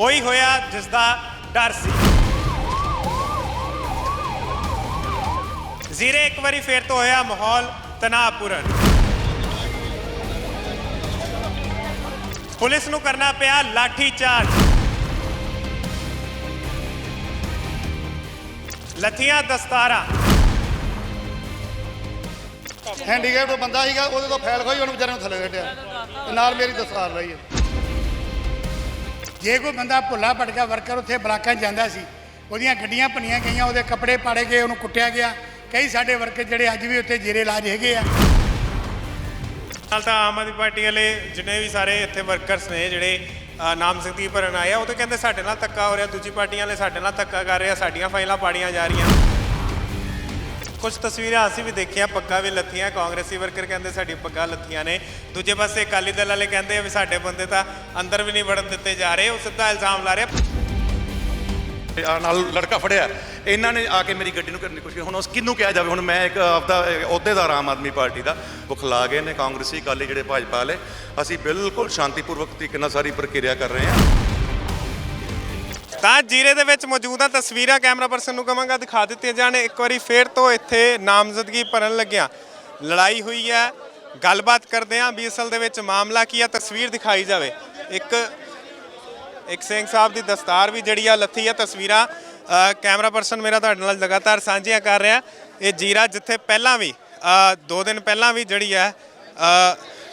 ਉਹੀ ਹੋਇਆ ਜਿਸ ਦਾ ਡਰ ਸੀ। ਜ਼ੀਰੇ ਇੱਕ ਵਾਰੀ ਫੇਰ ਤੋਂ ਹੋਇਆ ਮਾਹੌਲ ਤਣਾਅਪੂਰਨ। ਪੁਲਿਸ ਨੂੰ ਕਰਨਾ ਪਿਆ ਲਾਠੀ ਚਾਰਜ। ਲਥੀਆਂ ਦਸਤਾਰਾਂ। ਹੈਂਡੀਕੈਪ ਬੰਦਾ ਸੀਗਾ, ਉਹਦੇ ਤੋਂ ਫੈਲ ਖੋਈ ਉਹਨੂੰ ਵਿਚਾਰੇ ਨੂੰ ਥੱਲੇ ਕੱਢਿਆ ਤੇ ਨਾਲ ਮੇਰੀ ਦਸਤਾਰ ਲਈ ਹੈ। ਜੇ ਕੋਈ ਬੰਦਾ ਭੁੱਲਾ ਭਟਕਾ ਵਰਕਰ ਉੱਥੇ ਬਲਾਕਾਂ 'ਚ ਜਾਂਦਾ ਸੀ ਉਹਦੀਆਂ ਗੱਡੀਆਂ ਭੰਨੀਆਂ ਗਈਆਂ ਉਹਦੇ ਕੱਪੜੇ ਪਾੜੇ ਗਏ ਉਹਨੂੰ ਕੁੱਟਿਆ ਗਿਆ। ਕਈ ਸਾਡੇ ਵਰਕਰ ਜਿਹੜੇ ਅੱਜ ਵੀ ਉੱਥੇ ਜੇਰੇ ਇਲਾਜ ਹੈਗੇ ਆ। ਨਾਲ ਤਾਂ ਆਮ ਆਦਮੀ ਪਾਰਟੀ ਵਾਲੇ ਜਿੰਨੇ ਵੀ ਸਾਰੇ ਇੱਥੇ ਵਰਕਰਸ ਨੇ ਜਿਹੜੇ ਅ, ਨਾਮਜ਼ਦਗੀ ਭਰਨ ਆਏ ਆ ਉਹ ਤਾਂ ਕਹਿੰਦੇ ਸਾਡੇ ਨਾਲ ਧੱਕਾ ਹੋ ਰਿਹਾ ਦੂਜੀ ਪਾਰਟੀਆਂ ਵਾਲੇ ਸਾਡੇ ਨਾਲ ਧੱਕਾ ਕਰ ਰਿਹਾ ਸਾਡੀਆਂ ਫਾਈਲਾਂ ਪਾੜੀਆਂ ਜਾ ਰਹੀਆਂ। ਕੁਝ ਤਸਵੀਰਾਂ ਅਸੀਂ ਵੀ ਦੇਖੀਆਂ, ਪੱਗਾਂ ਵੀ ਲੱਥੀਆਂ, ਕਾਂਗਰਸੀ ਵਰਕਰ ਕਹਿੰਦੇ ਸਾਡੀ ਪੱਗਾਂ ਲੱਥੀਆਂ ਨੇ। ਦੂਜੇ ਪਾਸੇ ਅਕਾਲੀ ਦਲ ਵਾਲੇ ਕਹਿੰਦੇ ਆ ਵੀ ਸਾਡੇ ਬੰਦੇ ਤਾਂ ਅੰਦਰ ਵੀ ਨਹੀਂ ਵੜਨ ਦਿੱਤੇ ਜਾ ਰਹੇ, ਉਹ ਸਿੱਧਾ ਇਲਜ਼ਾਮ ਲਾ ਰਿਹਾ ਆ। ਨਾਲ ਲੜਕਾ ਫੜਿਆ। ਇਹਨਾਂ ਨੇ ਆ ਕੇ ਮੇਰੀ ਗੱਡੀ ਨੂੰ ਕਰਨ ਦੀ ਕੋਸ਼ਿਸ਼ ਕੀਤੀ। ਹੁਣ ਉਸ ਕਿਹਨੂੰ ਕਿਹਾ ਜਾਵੇ? ਹੁਣ ਮੈਂ ਇੱਕ ਆਪਦਾ ਅਹੁਦੇਦਾਰ ਆਮ ਆਦਮੀ ਪਾਰਟੀ ਦਾ ਬੁਖਲਾ ਗਏ ਨੇ ਕਾਂਗਰਸੀ ਅਕਾਲੀ ਜਿਹੜੇ ਭਾਜਪਾ ਵਾਲੇ। ਅਸੀਂ ਬਿਲਕੁਲ ਸ਼ਾਂਤੀਪੂਰਵਕ ਤਰੀਕੇ ਨਾਲ ਸਾਰੀ ਪ੍ਰਕਿਰਿਆ ਕਰ ਰਹੇ ਹਾਂ। ਤਾਂ ਜੀਰੇ ਦੇ ਵਿੱਚ ਮੌਜੂਦ ਆ ਤਸਵੀਰਾਂ, ਕੈਮਰਾ ਪਰਸਨ ਨੂੰ ਕਵਾਂਗਾ ਦਿਖਾ ਦਿੱਤੀਆਂ ਜਾਣ। ਇੱਕ ਵਾਰੀ ਫੇਰ ਤੋਂ ਇੱਥੇ ਨਾਮਜ਼ਦਗੀ ਭਰਨ ਲੱਗਿਆ। ਲੜਾਈ ਹੋਈ ਹੈ। ਗੱਲਬਾਤ ਕਰਦੇ ਆਂ ਵੀ ਅਸਲ ਦੇ ਵਿੱਚ ਮਾਮਲਾ ਕੀ ਆ, ਤਸਵੀਰ ਦਿਖਾਈ ਜਾਵੇ। ਇੱਕ ਇੱਕ ਸਿੰਘ ਸਾਹਿਬ ਦੀ ਦਸਤਾਰ ਵੀ ਜਿਹੜੀ ਆ ਲੱਥੀ ਆ ਤਸਵੀਰਾਂ। ਕੈਮਰਾ ਪਰਸਨ ਮੇਰਾ ਤੁਹਾਡੇ ਨਾਲ ਲਗਾਤਾਰ ਸਾਂਝੀਆਂ ਕਰ ਰਿਹਾ। ਇਹ ਜੀਰਾ ਜਿੱਥੇ ਪਹਿਲਾਂ ਵੀ ਦੋ ਦਿਨ ਪਹਿਲਾਂ ਵੀ ਜਿਹੜੀ ਹੈ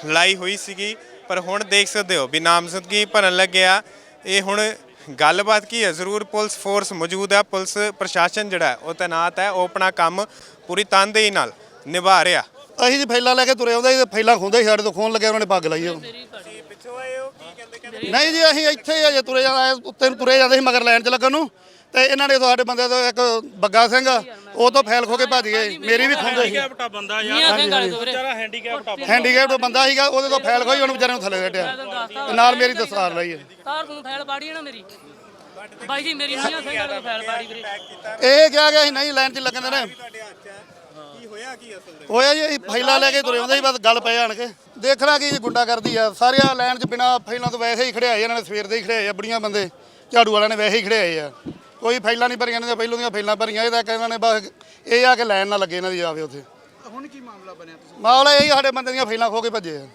ਲੜਾਈ ਹੋਈ ਸੀਗੀ। ਪਰ ਹੁਣ ਦੇਖ ਸਕਦੇ ਹੋ ਵੀ ਨਾਮਜ਼ਦਗੀ ਭਰਨ ਲੱਗਿਆ। ਇਹ ਹੁਣ ਗੱਲਬਾਤ ਕੀ ਹੈ? ਜ਼ਰੂਰ ਪੁਲਿਸ ਫੋਰਸ ਮੌਜੂਦ ਹੈ। ਪੁਲਿਸ ਪ੍ਰਸ਼ਾਸਨ ਜਿਹੜਾ ਉਹ ਤੈਨਾਤ ਹੈ। ਉਹ ਆਪਣਾ ਕੰਮ ਪੂਰੀ ਤਨਦੇਹੀ ਨਾਲ ਨਿਭਾ ਰਿਹਾ। ਅਸੀਂ ਜੀ ਫੈਲਾ ਲੈ ਕੇ ਤੁਰੇ ਆਉਂਦੇ ਸੀ ਤੇ ਫੈਲਾ ਖੁੰਦੇ ਸੀ, ਸਾਡੇ ਤੋਂ ਖੋਣ ਲੱਗਿਆ ਉਹਨਾਂ ਨੇ ਪੱਗ ਲਾਈ ਉਹ ਨਹੀਂ ਜੀ, ਅਸੀਂ ਇੱਥੇ ਹੀ ਅਜੇ ਤੁਰੇ ਜਾਂਦੇ ਉੱਤੇ ਨੂੰ ਤੁਰੇ ਜਾਂਦੇ ਸੀ, ਮਗਰ ਲੈਣ 'ਚ ਲੱਗਣ ਨੂੰ। ਤੇ ਇਹਨਾਂ ਨੇ ਸਾਡੇ ਬੰਦੇ ਤੋਂ ਇੱਕ ਬੱਗਾ ਸਿੰਘ ਉਹ ਤੋਂ ਫੈਲ ਖੋ ਕੇ ਭੱਜ ਗਏ। ਮੇਰੀ ਵੀ ਖੁੰਦੇ ਸੀ ਹੈਂਡੀਕੈਪਟਾ ਬੰਦਾ ਯਾਰ। ਸਿੰਘ ਵਾਲੇ ਤੋਂ ਵੀਰੇ ਵਿਚਾਰਾ ਹੈਂਡੀਕੈਪਟਾ ਹੈਂਡੀਕੈਪ ਬੰਦਾ। ਸੀਗਾ ਉਹਦੇ ਤੋਂ ਫੈਲ ਖੋਈ ਉਹਨੂੰ ਵਿਚਾਰੇ ਨੂੰ ਥੱਲੇ ਤੇ ਨਾਲ ਮੇਰੀ ਦਸਤਾਰ ਲਈ ਹੈ। ਤਾਰ ਤੂੰ ਫੈਲ ਹੈ ਨਾ ਮੇਰੀ। ਬਾਈ ਜੀ ਮੇਰੀ ਮੀਆਂ ਸਿੰਘ ਵਾਲੇ ਤੋਂ ਫੈਲ ਪਾੜੀ ਵੀਰੇ। ਇਹ ਕਿਹਾ ਗਿਆ ਸੀ? ਨਹੀਂ ਲਾਈਨ 'ਚ ਲੱਗਣ ਦੇਣਾ ਹੋਇਆ ਕੀ ਅਸਲ ਦੇ ਹੋਇਆ ਜੀ ਅਸੀਂ ਫੈਲਾ ਲੈ ਕੇ ਤੁਰੇ ਆਉਂਦੇ ਸੀ ਬਸ ਗੱਲ ਪਏ ਆਣ ਕੇ। ਦੇਖਣਾ ਕੀ ਗੁੰਡਾ ਕਰਦੀ ਆ। ਸਾਰਿਆਂ ਲਾਈਨ 'ਚ ਬਿਨਾ ਫੈਲਾਂ ਤੋਂ ਵੈਸੇ ਹੀ ਖੜਿਆਏ ਇਹਨਾਂ ਨੇ ਸਵੇਰ ਦੇ ਹੀ ਖੜਿਆਏ ਆ ਬੜੀਆਂ ਬੰਦੇ। ਝਾੜੂ ਵਾਲਿਆਂ ਨੇ ਵੈਸੇ ਹੀ ਖੜਿਆਏ ਆ। ਕੋਈ ਫੈਲਾਂ ਨਹੀਂ ਭਰੀਆਂ ਇਹਨਾਂ ਦੀਆਂ ਪਹਿਲੋਂ ਦੀਆਂ ਫੈਲਾਂ ਭਰੀਆਂ ਇਹ ਤਾਂ ਕਹਿੰਦੇ ਨੇ ਬਸ ਇਹ ਆ ਕਿ ਲਾਈਨ ਨਾ ਲੱਗੇ ਇਹਨਾਂ ਦੀ ਜਾਵੇ ਉੱਥੇ। ਹੁਣ ਕੀ ਮਾਮਲਾ ਬਣਿਆ ਤੁਸੀਂ? ਮਾਮਲਾ ਇਹ ਹੀ ਸਾਡੇ ਬੰਦੇ ਦੀਆਂ ਫੈਲਾਂ ਖੋ ਕੇ ਭੱਜੇ ਆ।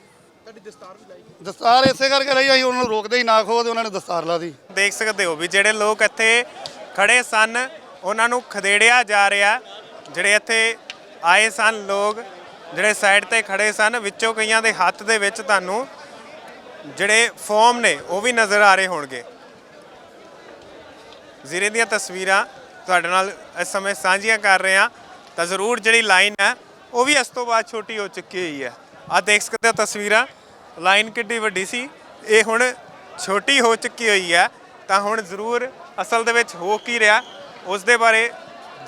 ਤੁਹਾਡੀ ਦਸਤਾਰ ਵੀ ਲਾਈ ਦਸਤਾਰ ਇਸੇ ਕਰਕੇ ਲਈ ਅਸੀਂ ਉਹਨਾਂ ਨੂੰ ਰੋਕਦੇ ਹੀ ਨਾ ਖੋ ਤੇ ਉਹਨਾਂ ਨੇ ਦਸਤਾਰ ਲਾ ਦੀ ਦੇਖ ਸਕਦੇ ਹੋ ਵੀ ਜਿਹੜੇ ਲੋਕ ਇੱਥੇ ਖੜੇ ਸਨ ਉਹਨਾਂ ਨੂੰ ਖਦੇੜਿਆ ਜਾ ਰਿਹਾ। ਜਿਹੜੇ ਇੱਥੇ ਆਏ ਸਨ ਲੋਕ ਜਿਹੜੇ ਸਾਈਡ ਤੇ ਖੜੇ ਸਨ ਵਿੱਚੋਂ ਕਈਆਂ ਦੇ ਹੱਥ ਦੇ ਵਿੱਚ ਤੁਹਾਨੂੰ ਜਿਹੜੇ ਫੋਮ ਨੇ ਉਹ ਵੀ ਨਜ਼ਰ ਆ ਰਹੇ ਹੋਣਗੇ। ਜ਼ਿਰੇ ਦੀਆਂ ਤਸਵੀਰਾਂ ਤੁਹਾਡੇ ਨਾਲ ਇਸ ਸਮੇਂ ਸਾਂਝੀਆਂ ਕਰ ਰਹੇ ਹਾਂ। ਤਾਂ ਜ਼ਰੂਰ ਜਿਹੜੀ ਲਾਈਨ ਹੈ, ਉਹ ਵੀ ਇਸ ਤੋਂ ਬਾਅਦ ਛੋਟੀ ਹੋ ਚੁੱਕੀ ਹੋਈ ਹੈ। ਆ ਦੇਖ ਸਕਦੇ ਹੋ ਤਸਵੀਰਾਂ, ਲਾਈਨ ਕਿੱਡੀ ਵੱਡੀ ਸੀ। ਇਹ ਹੁਣ ਛੋਟੀ ਹੋ ਚੁੱਕੀ ਹੋਈ ਹੈ। ਤਾਂ ਹੁਣ ਜ਼ਰੂਰ ਅਸਲ ਦੇ ਵਿੱਚ ਹੋ ਕੀ ਰਿਹਾ, ਉਸ ਦੇ ਬਾਰੇ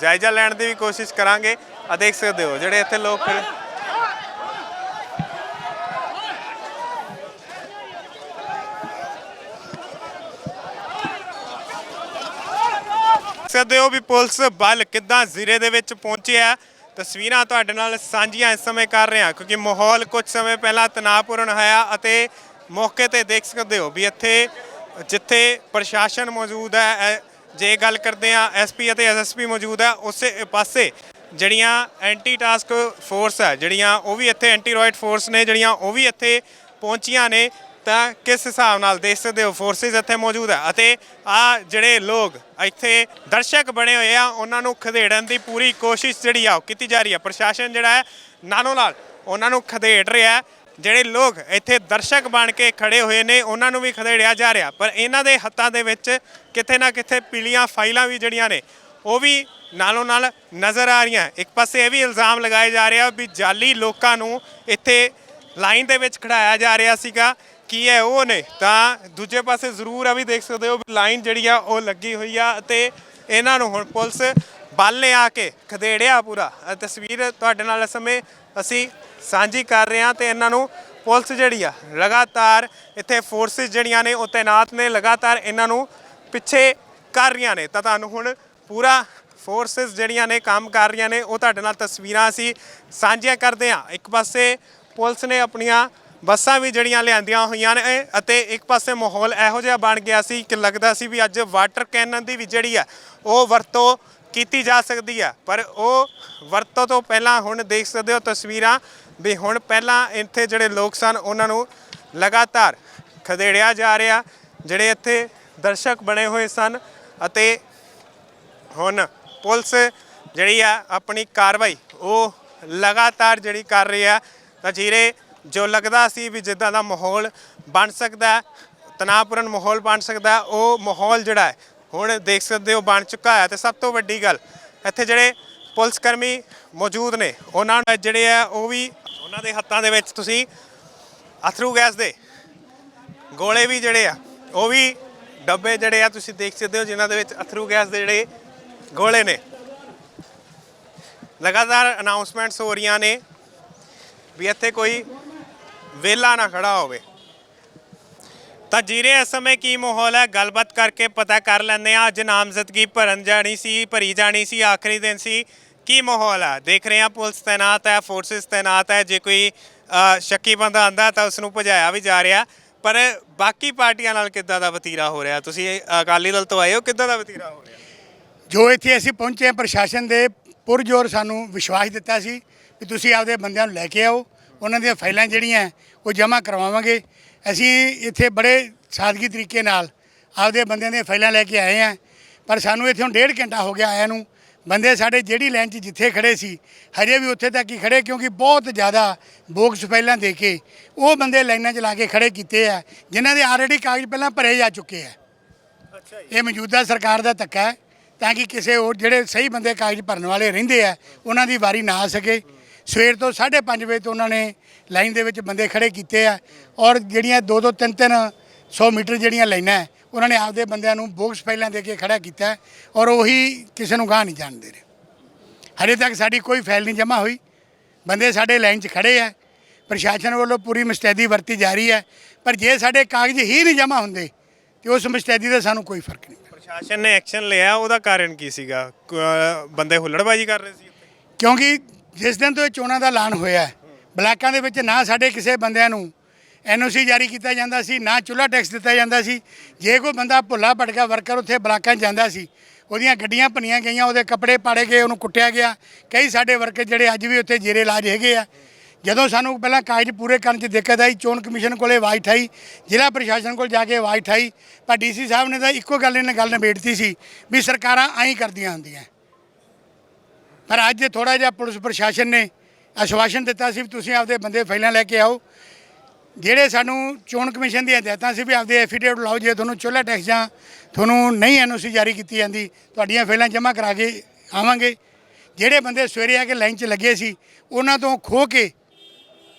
ਜਾਇਜ਼ਾ ਲੈਣ ਦੀ ਵੀ ਕੋਸ਼ਿਸ਼ ਕਰਾਂਗੇ। ਆ ਦੇਖ ਸਕਦੇ ਹੋ, ਜਿਹੜੇ ਇੱਥੇ ਲੋਕ ਖੜੇ ਸਕਦੇ ਹੋ ਵੀ ਪੁਲਿਸ ਬਲ ਕਿੱਦਾਂ ਜ਼ਿਰੇ ਦੇ ਵਿੱਚ ਪਹੁੰਚਿਆ ਤਸਵੀਰਾਂ ਤੁਹਾਡੇ ਨਾਲ ਸਾਂਝੀਆਂ ਇਸ ਸਮੇਂ ਕਰ ਰਹੇ ਹਾਂ ਕਿਉਂਕਿ ਮਾਹੌਲ ਕੁਝ ਸਮੇਂ ਪਹਿਲਾਂ ਤਣਾਅਪੂਰਨ ਹੋਇਆ ਅਤੇ ਮੌਕੇ ਤੇ ਦੇਖ ਸਕਦੇ ਹੋ ਵੀ ਇੱਥੇ, ਜਿੱਥੇ ਪ੍ਰਸ਼ਾਸਨ ਮੌਜੂਦ ਹੈ ਜੇ ਗੱਲ ਕਰਦੇ ਆ ਐਸਪੀ ਅਤੇ ਐਸਐਸਪੀ ਮੌਜੂਦ ਹੈ, ਉਸੇ ਪਾਸੇ ਜਿਹੜੀਆਂ ਐਂਟੀ ਟਾਸਕ ਫੋਰਸ ਹੈ, ਜਿਹੜੀਆਂ ਉਹ ਵੀ ਇੱਥੇ ਐਂਟੀ ਰੋਇਡ ਫੋਰਸ ਨੇ, ਜਿਹੜੀਆਂ ਉਹ ਵੀ ਇੱਥੇ ਪਹੁੰਚੀਆਂ ਨੇ। ਤਾਂ ਕਿਸ ਹਿਸਾਬ ਨਾਲ ਦੇਸ਼ ਦੇ ਫੋਰਸਿਸ ਇੱਥੇ ਮੌਜੂਦ ਹੈ ਅਤੇ ਆ ਜਿਹੜੇ ਲੋਕ ਇੱਥੇ ਦਰਸ਼ਕ ਬਣੇ ਹੋਏ ਆ, ਉਹਨਾਂ ਨੂੰ ਖਦੇੜਨ ਦੀ ਪੂਰੀ ਕੋਸ਼ਿਸ਼ ਜਿਹੜੀ ਆ ਉਹ ਕੀਤੀ ਜਾ ਰਹੀ ਹੈ। ਪ੍ਰਸ਼ਾਸਨ ਜਿਹੜਾ ਹੈ ਨਾਲੋਂ ਨਾਲ ਉਹਨਾਂ ਨੂੰ ਖਦੇੜ ਰਿਹਾ ਜਿਹੜੇ ਲੋਕ ਇੱਥੇ ਦਰਸ਼ਕ ਬਣ ਕੇ ਖੜੇ ਹੋਏ ਨੇ, ਉਹਨਾਂ ਨੂੰ ਵੀ ਖਦੇੜਿਆ ਜਾ ਰਿਹਾ। ਪਰ ਇਹਨਾਂ ਦੇ ਹੱਥਾਂ ਦੇ ਵਿੱਚ ਕਿਤੇ ਨਾ ਕਿਤੇ ਪੀਲੀਆਂ ਫਾਈਲਾਂ ਵੀ ਜਿਹੜੀਆਂ ਨੇ, ਉਹ ਵੀ ਨਾਲੋਂ ਨਾਲ ਨਜ਼ਰ ਆ ਰਹੀਆਂ। ਇੱਕ ਪਾਸੇ ਇਹ ਵੀ ਇਲਜ਼ਾਮ ਲਗਾਏ ਜਾ ਰਿਹਾ ਵੀ ਜਾਲੀ ਲੋਕਾਂ ਨੂੰ ਇੱਥੇ ਲਾਈਨ ਦੇ ਵਿੱਚ ਖੜਾਇਆ ਜਾ ਰਿਹਾ ਸੀਗਾ। ਕੀ ਹੈ ਉਹ ਨੇ? ਤਾਂ ਦੂਜੇ ਪਾਸੇ ਜ਼ਰੂਰ ਆ ਵੀ ਦੇਖ ਸਕਦੇ ਹੋ ਵੀ ਲਾਈਨ ਜਿਹੜੀ ਆ, ਉਹ ਲੱਗੀ ਹੋਈ ਆ ਅਤੇ ਇਹਨਾਂ ਨੂੰ ਹੁਣ ਪੁਲਿਸ ਬਲ ਨੇ ਆ ਕੇ ਖਦੇੜਿਆ ਪੂਰਾ। ਇਹ ਤਸਵੀਰ ਤੁਹਾਡੇ ਨਾਲ ਇਸ ਸਮੇਂ ਅਸੀਂ ਸਾਂਝੀ ਕਰ ਰਹੇ ਹਾਂ ਤੇ ਇਹਨਾਂ ਨੂੰ ਪੁਲਿਸ ਜਿਹੜੀ ਆ, ਲਗਾਤਾਰ ਇੱਥੇ ਫੋਰਸਿਸ ਜਿਹੜੀਆਂ ਨੇ ਉਹ ਤੈਨਾਤ ਨੇ, ਲਗਾਤਾਰ ਇਹਨਾਂ ਨੂੰ ਪਿੱਛੇ ਕਰ ਰਹੀਆਂ ਨੇ। ਤਾਂ ਤੁਹਾਨੂੰ ਹੁਣ ਪੂਰਾ ਫੋਰਸਿਸ ਜਿਹੜੀਆਂ ਨੇ, ਕੰਮ ਕਰ ਰਹੀਆਂ ਨੇ, ਉਹ ਤੁਹਾਡੇ ਨਾਲ ਤਸਵੀਰਾਂ ਅਸੀਂ ਸਾਂਝੀਆਂ ਕਰਦੇ ਹਾਂ। ਇੱਕ ਪਾਸੇ ਪੁਲਿਸ ਨੇ ਆਪਣੀਆਂ ਬੱਸਾਂ ਵੀ ਜਿਹੜੀਆਂ ਲਿਆਂਦੀਆਂ ਹੋਈਆਂ ਨੇ, ਅਤੇ ਇੱਕ ਪਾਸੇ ਮਾਹੌਲ ਇਹੋ ਜਿਹਾ ਬਣ ਗਿਆ ਸੀ ਕਿ ਲੱਗਦਾ ਸੀ ਵੀ ਅੱਜ ਵਾਟਰ ਕੈਨਨ ਦੀ ਵੀ ਜਿਹੜੀ ਆ, ਉਹ ਵਰਤੋਂ ਕੀਤੀ ਜਾ ਸਕਦੀ ਆ। ਪਰ ਉਹ ਵਰਤੋਂ ਤੋਂ ਪਹਿਲਾਂ ਹੁਣ ਦੇਖ ਸਕਦੇ ਹੋ ਤਸਵੀਰਾਂ ਵੀ ਹੁਣ ਪਹਿਲਾਂ ਇੱਥੇ ਜਿਹੜੇ ਲੋਕ ਸਨ, ਉਹਨਾਂ ਨੂੰ ਲਗਾਤਾਰ ਖਦੇੜਿਆ ਜਾ ਰਿਹਾ, ਜਿਹੜੇ ਇੱਥੇ ਦਰਸ਼ਕ ਬਣੇ ਹੋਏ ਸਨ, ਅਤੇ ਹੁਣ ਪੁਲਿਸ ਜਿਹੜੀ ਆ, ਆਪਣੀ ਕਾਰਵਾਈ ਉਹ ਲਗਾਤਾਰ ਜਿਹੜੀ ਕਰ ਰਹੀ ਆ। ਤਾਂ ਜੀਰੇ ਜੋ ਲੱਗਦਾ ਸੀ ਵੀ ਜਿੱਦਾਂ ਦਾ ਮਾਹੌਲ ਬਣ ਸਕਦਾ ਤਣਾਅਪੂਰਨ ਮਾਹੌਲ ਬਣ ਸਕਦਾ ਉਹ ਮਾਹੌਲ ਜਿਹੜਾ ਹੈ, ਹੁਣ ਦੇਖ ਸਕਦੇ ਹੋ ਬਣ ਚੁੱਕਾ ਹੈ ਤੇ ਸਭ ਤੋਂ ਵੱਡੀ ਗੱਲ, ਇੱਥੇ ਜਿਹੜੇ ਪੁਲਿਸ ਕਰਮੀ ਮੌਜੂਦ ਨੇ, ਉਹਨਾਂ ਜਿਹੜੇ ਆ, ਉਹ ਵੀ ਉਹਨਾਂ ਦੇ ਹੱਥਾਂ ਦੇ ਵਿੱਚ ਤੁਸੀਂ ਅਥਰੂ ਗੈਸ ਦੇ ਗੋਲੇ ਵੀ ਜਿਹੜੇ ਆ, ਉਹ ਵੀ ਡੱਬੇ ਜਿਹੜੇ ਆ ਤੁਸੀਂ ਦੇਖ ਸਕਦੇ ਹੋ ਜਿਨ੍ਹਾਂ ਦੇ ਵਿੱਚ ਅਥਰੂ ਗੈਸ ਦੇ ਜਿਹੜੇ ਗੋਲੇ ਨੇ। ਲਗਾਤਾਰ ਅਨਾਉਂਸਮੈਂਟਸ ਹੋ ਰਹੀਆਂ ਨੇ ਵੀ ਇੱਥੇ ਕੋਈ ਵੇਲਾ ਨਾ ਖੜਾ ਹੋਵੇ। ਤਾਂ ਜੀਰੇ, ਇਸ ਸਮੇਂ ਕੀ ਮਾਹੌਲ ਹੈ? ਗੱਲਬਾਤ ਕਰਕੇ ਪਤਾ ਕਰ ਲੈਂਦੇ ਆ ਅੱਜ ਨਾਮਜ਼ਦਗੀ ਭਰਨ ਜਾਣੀ ਸੀ, ਭਰੀ ਜਾਣੀ ਸੀ, ਆਖਰੀ ਦਿਨ ਸੀ। ਕੀ ਮਾਹੌਲ ਹੈ? ਦੇਖ ਰਹੇ ਆ ਪੁਲਿਸ ਤੈਨਾਤ ਹੈ, ਫੋਰਸਿਸ ਤੈਨਾਤ ਹੈ। ਜੇ ਕੋਈ ਸ਼ੱਕੀ ਬੰਦਾ ਆਂਦਾ ਤਾਂ ਉਸ ਨੂੰ ਭਜਾਇਆ ਵੀ ਜਾ ਰਿਹਾ। ਪਰ ਬਾਕੀ ਪਾਰਟੀਆਂ ਨਾਲ ਕਿੱਦਾਂ ਦਾ ਵਤੀਰਾ ਹੋ ਰਿਹਾ? ਤੁਸੀਂ ਅਕਾਲੀ ਦਲ ਤੋਂ ਆਏ ਹੋ, ਕਿੱਦਾਂ ਦਾ ਵਤੀਰਾ ਹੋ ਰਿਹਾ? ਜੋ ਇੱਥੇ ਅਸੀਂ ਪਹੁੰਚੇ ਹਾਂ ਪ੍ਰਸ਼ਾਸਨ ਦੇ ਪੁਰਜੋਰ ਸਾਨੂੰ ਵਿਸ਼ਵਾਸ ਦਿੱਤਾ ਸੀ ਕਿ ਤੁਸੀਂ ਆਪਦੇ ਬੰਦਿਆਂ ਨੂੰ ਲੈ ਕੇ ਆਓ। ਉਹਨਾਂ ਦੀਆਂ ਫਾਈਲਾਂ ਜਿਹੜੀਆਂ ਉਹ ਜਮ੍ਹਾਂ ਕਰਵਾਵਾਂਗੇ। ਅਸੀਂ ਇੱਥੇ ਬੜੇ ਸਾਦਗੀ ਤਰੀਕੇ ਨਾਲ ਆਪਦੇ ਬੰਦਿਆਂ ਦੀਆਂ ਫਾਈਲਾਂ ਲੈ ਕੇ ਆਏ ਹਾਂ। ਪਰ ਸਾਨੂੰ ਇੱਥੇ ਹੁਣ ਡੇਢ ਘੰਟਾ ਹੋ ਗਿਆ ਆਇਆ ਨੂੰ। ਬੰਦੇ ਸਾਡੇ ਜਿਹੜੀ ਲਾਈਨ 'ਚ ਜਿੱਥੇ ਖੜੇ ਸੀ ਹਜੇ ਵੀ ਉੱਥੇ ਤੱਕ ਹੀ ਖੜੇ ਕਿਉਂਕਿ ਬਹੁਤ ਜ਼ਿਆਦਾ ਬੋਕਸ ਫਾਈਲਾਂ ਦੇ ਕੇ ਉਹ ਬੰਦੇ ਲਾਈਨਾਂ 'ਚ ਲਾ ਕੇ ਖੜੇ ਕੀਤੇ ਆ ਜਿਨ੍ਹਾਂ ਦੇ ਆਲਰੇਡੀ ਕਾਗਜ਼ ਪਹਿਲਾਂ ਭਰੇ ਜਾ ਚੁੱਕੇ ਆ। ਇਹ ਮੌਜੂਦਾ ਸਰਕਾਰ ਦਾ ਧੱਕਾ ਹੈ ਤਾਂ ਕਿ ਕਿਸੇ ਹੋਰ ਜਿਹੜੇ ਸਹੀ ਬੰਦੇ ਕਾਗਜ਼ ਭਰਨ ਵਾਲੇ ਰਹਿੰਦੇ ਆ ਉਹਨਾਂ ਦੀ ਵਾਰੀ ਨਾ ਆ ਸਕੇ। ਸਵੇਰ ਤੋਂ 5:30 ਵਜੇ ਤੋਂ ਉਹਨਾਂ ਨੇ ਲਾਈਨ ਦੇ ਵਿੱਚ ਬੰਦੇ ਖੜੇ ਕੀਤੇ ਆ ਔਰ ਜਿਹੜੀਆਂ 2-2 3-3 100 ਮੀਟਰ ਜਿਹੜੀਆਂ ਲਾਈਨਾਂ ਹੈ, ਉਹਨਾਂ ਨੇ ਆਪਦੇ ਬੰਦਿਆਂ ਨੂੰ ਬੋਕਸ ਪਹਿਲਾਂ ਦੇ ਕੇ ਖੜਾ ਕੀਤਾ ਔਰ ਉਹੀ ਕਿਸੇ ਨੂੰ ਗਾਹ ਨਹੀਂ ਜਾਣ ਦੇ ਰਹੇ। ਹਜੇ ਤੱਕ ਸਾਡੀ ਕੋਈ ਫਾਈਲ ਨਹੀਂ ਜਮ੍ਹਾਂ ਹੋਈ। ਬੰਦੇ ਸਾਡੇ ਲਾਈਨ 'ਚ ਖੜੇ ਆ। ਪ੍ਰਸ਼ਾਸਨ ਵੱਲੋਂ ਪੂਰੀ ਮੁਸਤੈਦੀ ਵਰਤੀ ਜਾ ਰਹੀ ਹੈ। ਪਰ ਜੇ ਸਾਡੇ ਕਾਗਜ਼ ਹੀ ਨਹੀਂ ਜਮ੍ਹਾਂ ਹੁੰਦੇ ਤੇ ਉਸ ਮੁਸਤੈਦੀ ਦਾ ਸਾਨੂੰ ਕੋਈ ਫ਼ਰਕ ਨਹੀਂ ਪ੍ਰਸ਼ਾਸਨ ਨੇ ਐਕਸ਼ਨ ਲਿਆ ਉਹਦਾ ਕਾਰਨ ਕੀ ਸੀਗਾ? ਬੰਦੇ ਹੁੱਲੜਬਾਜੀ ਕਰ ਰਹੇ ਸੀ ਕਿਉਂਕਿ ਜਿਸ ਦਿਨ ਤੋਂ ਇਹ ਚੋਣਾਂ ਦਾ ਐਲਾਨ ਹੋਇਆ ਬਲਾਕਾਂ ਦੇ ਵਿੱਚ ਨਾ ਸਾਡੇ ਕਿਸੇ ਬੰਦਿਆਂ ਨੂੰ ਐਨਓਸੀ ਜਾਰੀ ਕੀਤਾ ਜਾਂਦਾ ਸੀ, ਨਾ ਚੁੱਲ੍ਹਾ ਟੈਕਸ ਦਿੱਤਾ ਜਾਂਦਾ ਸੀ। ਜੇ ਕੋਈ ਬੰਦਾ ਭੁੱਲਾ ਭਟਕਾ ਵਰਕਰ ਉੱਥੇ ਬਲਾਕਾਂ 'ਚ ਜਾਂਦਾ ਸੀ, ਉਹਦੀਆਂ ਗੱਡੀਆਂ ਭੰਨੀਆਂ ਗਈਆਂ, ਉਹਦੇ ਕੱਪੜੇ ਪਾੜੇ ਗਏ, ਉਹਨੂੰ ਕੁੱਟਿਆ ਗਿਆ। ਕਈ ਸਾਡੇ ਵਰਕਰ ਜਿਹੜੇ ਅੱਜ ਵੀ ਉੱਥੇ ਜੇਰੇ ਇਲਾਜ ਹੈਗੇ ਆ। ਜਦੋਂ ਸਾਨੂੰ ਪਹਿਲਾਂ ਕਾਗਜ਼ ਪੂਰੇ ਕਰਨ 'ਚ ਦਿੱਕਤ ਆਈ, ਚੋਣ ਕਮਿਸ਼ਨ ਕੋਲੇ ਆਵਾਜ਼ ਠਾਈ ਜ਼ਿਲ੍ਹਾ ਪ੍ਰਸ਼ਾਸਨ ਕੋਲ ਜਾ ਕੇ ਆਵਾਜ਼ ਠਾਈ ਪਰ ਡੀਸੀ ਸਾਹਿਬ ਨੇ ਤਾਂ ਇੱਕੋ ਗੱਲ ਇਹਨਾਂ ਗੱਲ ਨਿਬੇੜਤੀ ਸੀ ਵੀ ਸਰਕਾਰਾਂ ਐਂ ਕਰਦੀਆਂ ਹੁੰਦੀਆਂ। ਪਰ ਅੱਜ ਥੋੜਾ ਜਿਹਾ ਪੁਲਿਸ ਪ੍ਰਸ਼ਾਸਨ ਨੇ ਆਸ਼ਵਾਸਨ ਦਿੱਤਾ ਸੀ ਵੀ ਤੁਸੀਂ ਆਪਦੇ ਬੰਦੇ ਫਾਈਲਾਂ ਲੈ ਕੇ ਆਓ। ਜਿਹੜੇ ਸਾਨੂੰ ਚੋਣ ਕਮਿਸ਼ਨ ਦੀਆਂ ਹਦਾਇਤਾਂ ਸੀ ਵੀ ਆਪਦੇ ਐਫੀਡੇਵਿਟ ਲਾਓ, ਜੇ ਤੁਹਾਨੂੰ ਚੁੱਲ੍ਹਾ ਟੈਕਸ ਜਾਂ ਤੁਹਾਨੂੰ ਨਹੀਂ ਐਨਓਸੀ ਜਾਰੀ ਕੀਤੀ ਜਾਂਦੀ, ਤੁਹਾਡੀਆਂ ਫਾਈਲਾਂ ਜਮ੍ਹਾਂ ਕਰਾ ਕੇ ਆਵਾਂਗੇ। ਜਿਹੜੇ ਬੰਦੇ ਸਵੇਰੇ ਆ ਕੇ ਲਾਈਨ 'ਚ ਲੱਗੇ ਸੀ, ਉਹਨਾਂ ਤੋਂ ਖੋ ਕੇ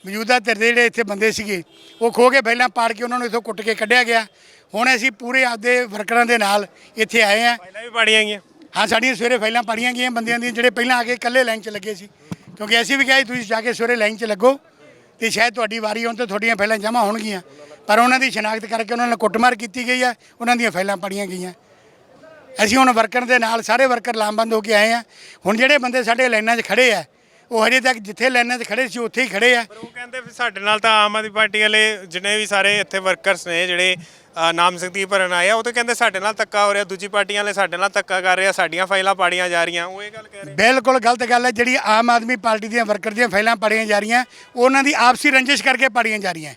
ਮੌਜੂਦਾ ਧਿਰ ਦੇ ਜਿਹੜੇ ਇੱਥੇ ਬੰਦੇ ਸੀਗੇ, ਉਹ ਖੋ ਕੇ ਫਾਈਲਾਂ ਪਾੜ ਕੇ ਉਹਨਾਂ ਨੂੰ ਇੱਥੋਂ ਕੁੱਟ ਕੇ ਕੱਢਿਆ ਗਿਆ। ਹੁਣ ਅਸੀਂ ਪੂਰੇ ਆਪਦੇ ਵਰਕਰਾਂ ਦੇ ਨਾਲ ਇੱਥੇ ਆਏ ਆ ਪਹਿਲਾਂ ਵੀ ਪਾੜੀਆਂ ਗਈਆਂ। ਹਾਂ, ਸਾਡੀਆਂ ਸਵੇਰੇ ਫਾਈਲਾਂ ਪਾੜੀਆਂ ਗਈਆਂ ਬੰਦਿਆਂ ਦੀਆਂ, ਜਿਹੜੇ ਪਹਿਲਾਂ ਆ ਕੇ ਇਕੱਲੇ ਲਾਈਨ 'ਚ ਲੱਗੇ ਸੀ। ਕਿਉਂਕਿ ਅਸੀਂ ਵੀ ਕਿਹਾ ਸੀ, ਤੁਸੀਂ ਜਾ ਕੇ ਸਵੇਰੇ ਲਾਈਨ 'ਚ ਲੱਗੋ ਤੇ ਸ਼ਾਇਦ ਤੁਹਾਡੀ ਵਾਰੀ ਆਉਣ ਤੇ ਤੁਹਾਡੀਆਂ ਫਾਈਲਾਂ ਜਮ੍ਹਾਂ ਹੋਣਗੀਆਂ। ਪਰ ਉਹਨਾਂ ਦੀ ਸ਼ਨਾਖਤ ਕਰਕੇ ਉਹਨਾਂ ਨਾਲ ਕੁੱਟਮਾਰ ਕੀਤੀ ਗਈ ਹੈ ਉਹਨਾਂ ਦੀਆਂ ਫਾਈਲਾਂ ਪਾੜੀਆਂ ਗਈਆਂ। ਅਸੀਂ ਹੁਣ ਵਰਕਰ ਦੇ ਨਾਲ ਸਾਰੇ ਵਰਕਰ ਲਾਮਬੰਦ ਹੋ ਕੇ ਆਏ ਆ। ਹੁਣ ਜਿਹੜੇ ਬੰਦੇ ਸਾਡੇ ਲਾਈਨਾਂ 'ਚ ਖੜੇ ਆ, ਉਹ ਹਜੇ ਤੱਕ ਜਿੱਥੇ ਲਾਈਨਾਂ 'ਚ ਖੜੇ ਸੀ, ਉੱਥੇ ਹੀ ਖੜੇ ਆ। ਉਹ ਕਹਿੰਦੇ ਵੀ ਸਾਡੇ ਨਾਲ ਤਾਂ ਆਮ ਆਦਮੀ ਪਾਰਟੀ ਵਾਲੇ ਜਿੰਨੇ ਵੀ ਸਾਰੇ ਇੱਥੇ ਵਰਕਰਸ ਨੇ, ਜਿਹੜੇ ਅ, ਨਾਮਜ਼ਦਗੀ ਭਰਨ ਆਏ ਆ ਉਹ ਤਾਂ ਕਹਿੰਦੇ ਸਾਡੇ ਨਾਲ ਧੱਕਾ ਹੋ ਰਿਹਾ ਦੂਜੀ ਪਾਰਟੀਆਂ ਵਾਲੇ ਸਾਡੇ ਨਾਲ ਧੱਕਾ ਕਰ ਰਹੇ ਆ ਸਾਡੀਆਂ ਫਾਈਲਾਂ ਪਾੜੀਆਂ ਜਾ ਰਹੀਆਂ ਉਹ ਇਹ ਗੱਲ ਕਹਿ ਰਹੇ ਬਿਲਕੁਲ ਗਲਤ ਗੱਲ ਹੈ ਜਿਹੜੀ ਆਮ ਆਦਮੀ ਪਾਰਟੀ ਦੀਆਂ ਵਰਕਰ ਦੀਆਂ ਫਾਈਲਾਂ ਪਾੜੀਆਂ ਜਾ ਰਹੀਆਂ ਉਹਨਾਂ ਦੀ ਆਪਸੀ ਰੰਜਿਸ਼ ਕਰਕੇ ਪਾੜੀਆਂ ਜਾ ਰਹੀਆਂ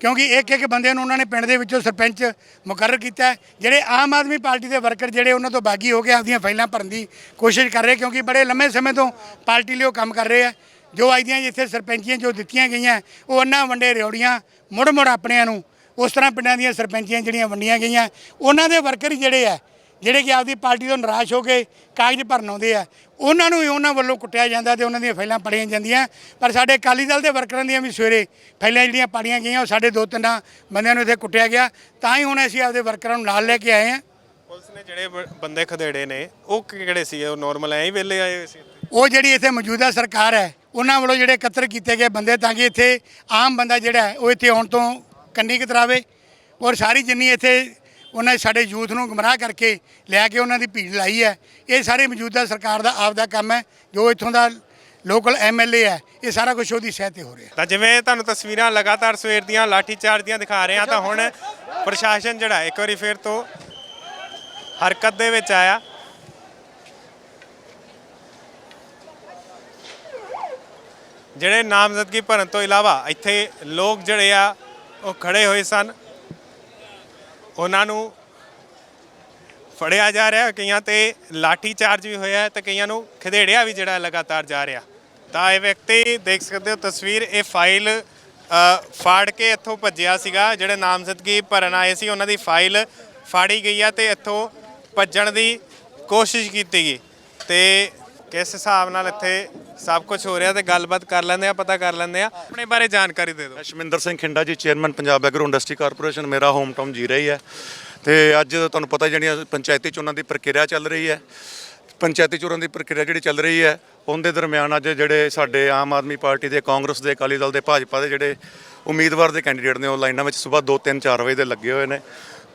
ਕਿਉਂਕਿ ਇੱਕ ਇੱਕ ਬੰਦੇ ਨੂੰ ਉਹਨਾਂ ਨੇ ਪਿੰਡ ਦੇ ਵਿੱਚੋਂ ਸਰਪੰਚ ਮੁਕਰਰ ਕੀਤਾ ਹੈ। ਜਿਹੜੇ ਆਮ ਆਦਮੀ ਪਾਰਟੀ ਦੇ ਵਰਕਰ ਜਿਹੜੇ ਉਹਨਾਂ ਤੋਂ ਬਾਗੀ ਹੋ ਕੇ ਆਪਦੀਆਂ ਫਾਈਲਾਂ ਭਰਨ ਦੀ ਕੋਸ਼ਿਸ਼ ਕਰ ਰਹੇ ਕਿਉਂਕਿ ਬੜੇ ਲੰਮੇ ਸਮੇਂ ਤੋਂ ਪਾਰਟੀ ਲਈ ਉਹ ਕੰਮ ਕਰ ਰਹੇ ਆ ਜੋ ਅੱਜ ਦੀਆਂ ਜਿੱਥੇ ਸਰਪੰਚੀਆਂ ਜੋ ਦਿੱਤੀਆਂ ਗਈਆਂ ਉਹ ਅੰਨਾ ਵੰਡੇ ਰਿਉੜੀਆਂ ਮੁੜ ਮੁੜ ਆਪਣਿਆਂ ਨੂੰ ਉਸ ਤਰ੍ਹਾਂ ਪਿੰਡਾਂ ਦੀਆਂ ਸਰਪੰਚੀਆਂ ਜਿਹੜੀਆਂ ਵੰਡੀਆਂ ਗਈਆਂ ਉਹਨਾਂ ਦੇ ਵਰਕਰ ਜਿਹੜੇ ਆ ਜਿਹੜੇ ਕਿ ਆਪਦੀ ਪਾਰਟੀ ਤੋਂ ਨਿਰਾਸ਼ ਹੋ ਕੇ ਕਾਗਜ਼ ਭਰਨ ਆਉਂਦੇ ਆ ਉਹਨਾਂ ਨੂੰ ਹੀ ਉਹਨਾਂ ਵੱਲੋਂ ਕੁੱਟਿਆ ਜਾਂਦਾ ਤੇ ਉਹਨਾਂ ਦੀਆਂ ਫਾਈਲਾਂ ਪੜੀਆਂ ਜਾਂਦੀਆਂ। ਪਰ ਸਾਡੇ ਅਕਾਲੀ ਦਲ ਦੇ ਵਰਕਰਾਂ ਦੀਆਂ ਵੀ ਸਵੇਰੇ ਫਾਈਲਾਂ ਜਿਹੜੀਆਂ ਪਾੜੀਆਂ ਗਈਆਂ ਉਹ ਸਾਡੇ ਦੋ ਤਿੰਨਾਂ ਬੰਦਿਆਂ ਨੂੰ ਇੱਥੇ ਕੁੱਟਿਆ ਗਿਆ। ਤਾਂ ਹੀ ਹੁਣ ਅਸੀਂ ਆਪਦੇ ਵਰਕਰਾਂ ਨੂੰ ਨਾਲ ਲੈ ਕੇ ਆਏ ਆ ਪੁਲਿਸ ਨੇ ਜਿਹੜੇ ਬੰਦੇ ਖਦੇੜੇ ਨੇ ਉਹ ਕਿਹੜੇ ਸੀ? ਉਹ ਨਾਰਮਲ ਐਂ ਹੀ ਵਿਹਲੇ ਆਏ ਹੋਏ ਸੀ? ਉਹ ਜਿਹੜੀ ਇੱਥੇ ਮੌਜੂਦਾ ਸਰਕਾਰ ਹੈ ਉਹਨਾਂ ਵੱਲੋਂ ਜਿਹੜੇ ਇਕੱਤਰ ਕੀਤੇ ਗਏ ਬੰਦੇ ਤਾਂ ਕਿ ਇੱਥੇ ਆਮ ਬੰਦਾ ਜਿਹੜਾ ਉਹ ਇੱਥੇ ਆਉਣ ਤੋਂ ਕੰਨੀ ਕਤਰਾਵੇ ਔਰ ਸਾਰੀ ਜਿੰਨੀ ਇੱਥੇ ਉਹਨਾਂ ਸਾਡੇ ਯੂਥ ਨੂੰ ਗੁੰਮਰਾਹ ਕਰਕੇ ਲੈ ਕੇ ਉਹਨਾਂ ਦੀ ਭੀੜ ਲਾਈ ਹੈ, ਇਹ ਸਾਰੇ ਮੌਜੂਦਾ ਸਰਕਾਰ ਦਾ ਆਪਦਾ ਕੰਮ ਹੈ, ਜੋ ਇੱਥੋਂ ਦਾ ਲੋਕਲ ਐਮਐਲਏ ਹੈ, ਇਹ ਸਾਰਾ ਕੁਝ ਉਹਦੀ ਸਹਿ ਤੇ ਹੋ ਰਿਹਾ। ਤਾਂ ਜਿਵੇਂ ਤੁਹਾਨੂੰ ਤਸਵੀਰਾਂ ਲਗਾਤਾਰ ਸਵੇਰ ਦੀਆਂ ਲਾਠੀਚਾਰਜ ਦੀਆਂ ਦਿਖਾ ਰਹੇ ਹਾਂ, ਤਾਂ ਹੁਣ ਪ੍ਰਸ਼ਾਸਨ ਜਿਹੜਾ ਇੱਕ ਵਾਰੀ ਫਿਰ ਤੋਂ ਹਰਕਤ ਦੇ ਵਿੱਚ ਆਇਆ। ਜਿਹੜੇ ਨਾਮਜ਼ਦਗੀ ਭਰਨ ਤੋਂ ਇਲਾਵਾ ਇੱਥੇ ਲੋਕ ਜਿਹੜੇ ਆ ਉਹ ਖੜੇ ਹੋਏ ਸਨ। ਉਹਨਾਂ ਨੂੰ ਫੜਿਆ ਜਾ ਰਿਹਾ, ਕਈਆਂ ਤੇ ਲਾਠੀ ਚਾਰਜ ਵੀ ਹੋਇਆ ਹੈ ਤੇ ਕਈਆਂ ਨੂੰ ਖਦੇੜਿਆ ਵੀ ਜਿਹੜਾ ਲਗਾਤਾਰ ਜਾ ਰਿਹਾ। ਤਾਂ ਇਹ ਵਿਅਕਤੀ ਦੇਖ ਸਕਦੇ ਹੋ, ਤਸਵੀਰ, ਇਹ ਫਾਈਲ ਫਾੜ ਕੇ ਇੱਥੋਂ ਭੱਜਿਆ ਸੀਗਾ, ਜਿਹੜੇ ਨਾਮਜ਼ਦਗੀ ਭਰਨ ਆਏ ਸੀ, ਉਹਨਾਂ ਦੀ ਫਾਈਲ ਫਾੜੀ ਗਈ ਆ ਤੇ ਇੱਥੋਂ ਭੱਜਣ ਦੀ ਕੋਸ਼ਿਸ਼ ਕੀਤੀ ਗਈ। ਤੇ ਕਿਸ ਹਿਸਾਬ ਨਾਲ ਇੱਥੇ ਸਭ ਕੁਝ ਹੋ ਰਿਹਾ ਤੇ ਗੱਲਬਾਤ ਕਰ ਲੈਂਦੇ ਆ, ਪਤਾ ਕਰ ਲੈਂਦੇ ਆ। ਆਪਣੇ ਬਾਰੇ ਜਾਣਕਾਰੀ ਦੇ ਦਿਓ। ਮੈਂ Shaminder Singh Khinda ji, chairman Punjab agro industry corporation, ਮੇਰਾ ਹੋਮ ਟਾਊਨ ਜੀਰਾ ਹੀ ਹੈ। ਤੇ ਅੱਜ ਤੁਹਾਨੂੰ ਪਤਾ ਜਿਹੜੀਆਂ ਪੰਚਾਇਤੀ ਚੋਣਾਂ ਦੀ ਪ੍ਰਕਿਰਿਆ ਚੱਲ ਰਹੀ ਹੈ। ਪੰਚਾਇਤੀ ਚੋਣਾਂ ਦੀ ਪ੍ਰਕਿਰਿਆ ਜਿਹੜੀ ਚੱਲ ਰਹੀ ਹੈ, ਉਹਦੇ ਦਰਮਿਆਨ ਅੱਜ ਜਿਹੜੇ ਸਾਡੇ ਆਮ ਆਦਮੀ ਪਾਰਟੀ ਦੇ, ਕਾਂਗਰਸ ਦੇ, ਅਕਾਲੀ ਦਲ ਦੇ, ਭਾਜਪਾ ਦੇ ਜਿਹੜੇ ਉਮੀਦਵਾਰ ਦੇ ਕੈਂਡੀਡੇਟ ਨੇ, ਉਹ ਲਾਈਨਾਂ ਵਿੱਚ ਸਵੇਰ 2 3 4 ਵਜੇ ਦੇ ਲੱਗੇ ਹੋਏ ਨੇ।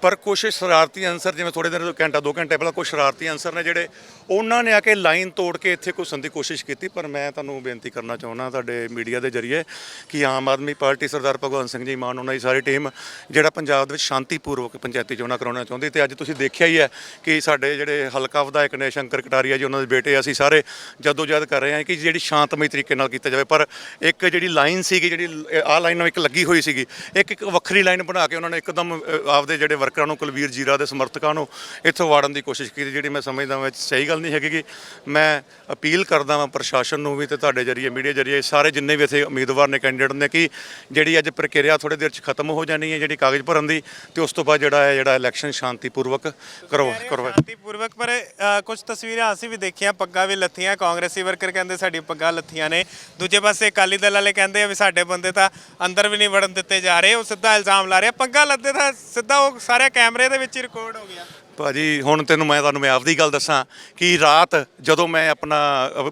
ਪਰ ਕੁਝ ਸ਼ਰਾਰਤੀ ਅਨਸਰ, ਜਿਵੇਂ ਥੋੜੇ ਦਿਨ ਘੰਟਾ 2 ਘੰਟੇ ਪਹਿਲਾਂ ਕੁਝ ਸ਼ਰਾਰਤੀ ਅਨਸਰ ਨੇ ਜਿਹੜੇ ਉਹਨਾਂ ਨੇ ਆ ਕੇ ਲਾਈਨ ਤੋੜ ਕੇ ਇੱਥੇ ਘੁਸਣ ਦੀ ਕੋਸ਼ਿਸ਼ ਕੀਤੀ। ਪਰ ਮੈਂ ਤੁਹਾਨੂੰ ਬੇਨਤੀ ਕਰਨਾ ਚਾਹੁੰਦਾ ਤੁਹਾਡੇ ਮੀਡੀਆ ਦੇ ਜ਼ਰੀਏ ਕਿ ਆਮ ਆਦਮੀ ਪਾਰਟੀ ਸਰਦਾਰ ਭਗਵੰਤ ਸਿੰਘ ਜੀ ਮਾਨ ਉਹਨਾਂ ਦੀ ਸਾਰੀ ਟੀਮ ਜਿਹੜਾ ਪੰਜਾਬ ਦੇ ਵਿੱਚ ਸ਼ਾਂਤੀਪੂਰਵਕ ਪੰਚਾਇਤੀ ਚੋਣਾਂ ਕਰਾਉਣਾ ਚਾਹੁੰਦੀ ਤੇ ਅੱਜ ਤੁਸੀਂ ਦੇਖਿਆ ਹੀ ਹੈ ਕਿ ਸਾਡੇ ਜਿਹੜੇ ਹਲਕਾ ਵਿਧਾਇਕ ਨੇ ਸ਼ੰਕਰ ਕਟਾਰੀਆ ਜੀ, ਉਹਨਾਂ ਦੇ ਬੇਟੇ ਅਸੀਂ ਸਾਰੇ ਜਦੋਂ ਜਦੋਜਹਿਦ ਕਰ ਰਹੇ ਹਾਂ ਕਿ ਜਿਹੜੀ ਸ਼ਾਂਤਮਈ ਤਰੀਕੇ ਨਾਲ ਕੀਤਾ ਜਾਵੇ। ਪਰ ਇੱਕ ਜਿਹੜੀ ਲਾਈਨ ਸੀਗੀ, ਜਿਹੜੀ ਆਹ ਲਾਈਨ ਇੱਕ ਲੱਗੀ ਹੋਈ ਸੀਗੀ, ਇੱਕ ਇੱਕ ਵੱਖਰੀ ਲਾਈਨ ਬਣਾ ਕੇ ਉਹਨਾਂ ਨੇ ਇੱਕਦਮ ਆਪਦੇ ਜਿਹੜੇ ਵਰਕਰਾਂ ਨੂੰ ਕੁਲਵੀਰ ਜੀਰਾ ਦੇ ਸਮਰਥਕਾਂ ਨੂੰ ਇੱਥੋਂ ਵਾੜਨ ਦੀ ਕੋਸ਼ਿਸ਼ ਕੀਤੀ ਜਿਹੜੀ ਮੈਂ ਸਮਝਦਾ ਵਿੱਚ ਸਹੀ ਗੱਲ ਨਹੀਂ ਹੈਗੀ ਕਿ ਮੈਂ ਅਪੀਲ ਕਰਦਾ ਹਾਂ ਪ੍ਰਸ਼ਾਸਨ ਨੂੰ ਵੀ ਤੇ ਤੁਹਾਡੇ ਜਰੀਏ ਮੀਡੀਆ ਜਰੀਏ ਸਾਰੇ ਜਿੰਨੇ ਵੀ ਇੱਥੇ ਉਮੀਦਵਾਰ ਨੇ ਕੈਂਡੀਡੇਟ ਨੇ ਕਿ ਜਿਹੜੀ ਅੱਜ ਪ੍ਰਕਿਰਿਆ ਥੋੜੇ ਦੇਰ ਚ ਖਤਮ ਹੋ ਜਾਣੀ ਹੈ ਜਿਹੜੀ ਕਾਗਜ਼ ਭਰਨ ਦੀ ਤੇ ਉਸ ਤੋਂ ਬਾਅਦ ਜਿਹੜਾ ਹੈ ਜਿਹੜਾ ਇਲੈਕਸ਼ਨ ਸ਼ਾਂਤੀਪੂਰਵਕ ਕਰਵਾ ਕਰਵਾ ਸ਼ਾਂਤੀਪੂਰਵਕ ਪਰ ਕੁਝ ਤਸਵੀਰਾਂ ਅਸੀਂ ਵੀ ਦੇਖੀਆਂ ਪੱਗਾਂ ਵੀ ਲੱਥੀਆਂ ਕਾਂਗਰਸੀ ਵਰਕਰ ਕਹਿੰਦੇ ਸਾਡੀ ਪੱਗਾਂ ਲੱਥੀਆਂ ਨੇ। ਦੂਜੇ ਪਾਸੇ ਅਕਾਲੀ ਦਲ ਵਾਲੇ ਕਹਿੰਦੇ ਆ ਵੀ ਸਾਡੇ ਬੰਦੇ ਤਾਂ ਅੰਦਰ ਵੀ ਨਹੀਂ ਵੜਨ ਦਿੱਤੇ ਜਾ ਰਹੇ ਉਹ ਸਿੱਧਾ ਇਲਜ਼ਾਮ ਲਾ ਰਹੇ ਪੱਗਾਂ ਲੱਦੇ ਤਾਂ ਸਿੱਧਾ ਉਹ ਸਾਰੇ ਕੈਮਰੇ ਦੇ ਵਿੱਚ ਹੀ ਰਿਕਾਰਡ ਹੋ ਗਿਆ। ਭਾਜੀ, ਹੁਣ ਤੈਨੂੰ ਮੈਂ ਤੁਹਾਨੂੰ, ਮੈਂ ਆਪਦੀ ਗੱਲ ਦੱਸਾਂ ਕਿ ਰਾਤ ਜਦੋਂ ਮੈਂ ਆਪਣਾ